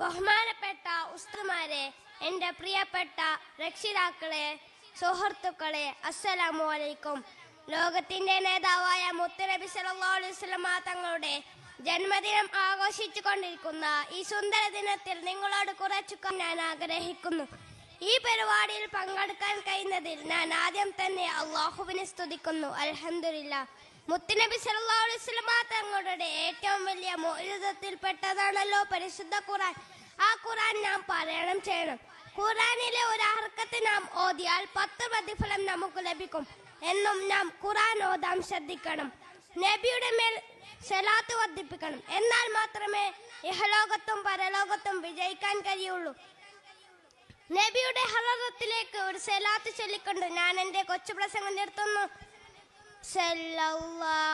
ബഹുമാനപ്പെട്ട ഉസ്തുമാരെ എന്റെ പ്രിയപ്പെട്ട രക്ഷിതാക്കളെ സുഹൃത്തുക്കളെ അസ്സലാമു അലൈക്കും. ലോകത്തിന്റെ നേതാവായ മുത്തുനബി വസല്ലമ തങ്ങളുടെ ജന്മദിനം ആഘോഷിച്ചു കൊണ്ടിരിക്കുന്ന ഈ സുന്ദര ദിനത്തിൽ നിങ്ങളോട് കുറച്ചു ഞാൻ ആഗ്രഹിക്കുന്നു. ഈ പരിപാടിയിൽ പങ്കെടുക്കാൻ കഴിയുന്നതിൽ ഞാൻ ആദ്യം തന്നെ അള്ളാഹുവിനെ സ്തുതിക്കുന്നു. അലഹമില്ല മുത്തുനബി വസല്ലമ തങ്ങളുടെ ഏറ്റവും വലിയ മോചിതത്തിൽപ്പെട്ടതാണല്ലോ പരിശുദ്ധ ഖുറാൻ ആ ഖുറാൻ നാം പാരായണം ചെയ്യണം. ഖുറാനിലെ ഒരു ഹർക്കത്ത് നാം ഓതിയാൽ പത്ത് പ്രതിഫലം നമുക്ക് ലഭിക്കും. എന്നും നാം ഖുറാൻ ഓതാം ശ്രദ്ധിക്കണം. നബിയുടെ മേൽ സലാത്ത് വർദ്ധിപ്പിക്കണം. എന്നാൽ മാത്രമേ ഇഹലോകത്തും പരലോകത്തും വിജയിക്കാൻ കഴിയുള്ളൂ. നബിയുടെ ഹലറത്തിലേക്ക് ഒരു സലാത്ത് ചൊല്ലിക്കൊണ്ട് ഞാൻ എന്റെ കൊച്ചു പ്രസംഗം നിർത്തുന്നു. സല്ലല്ലാഹു അലാ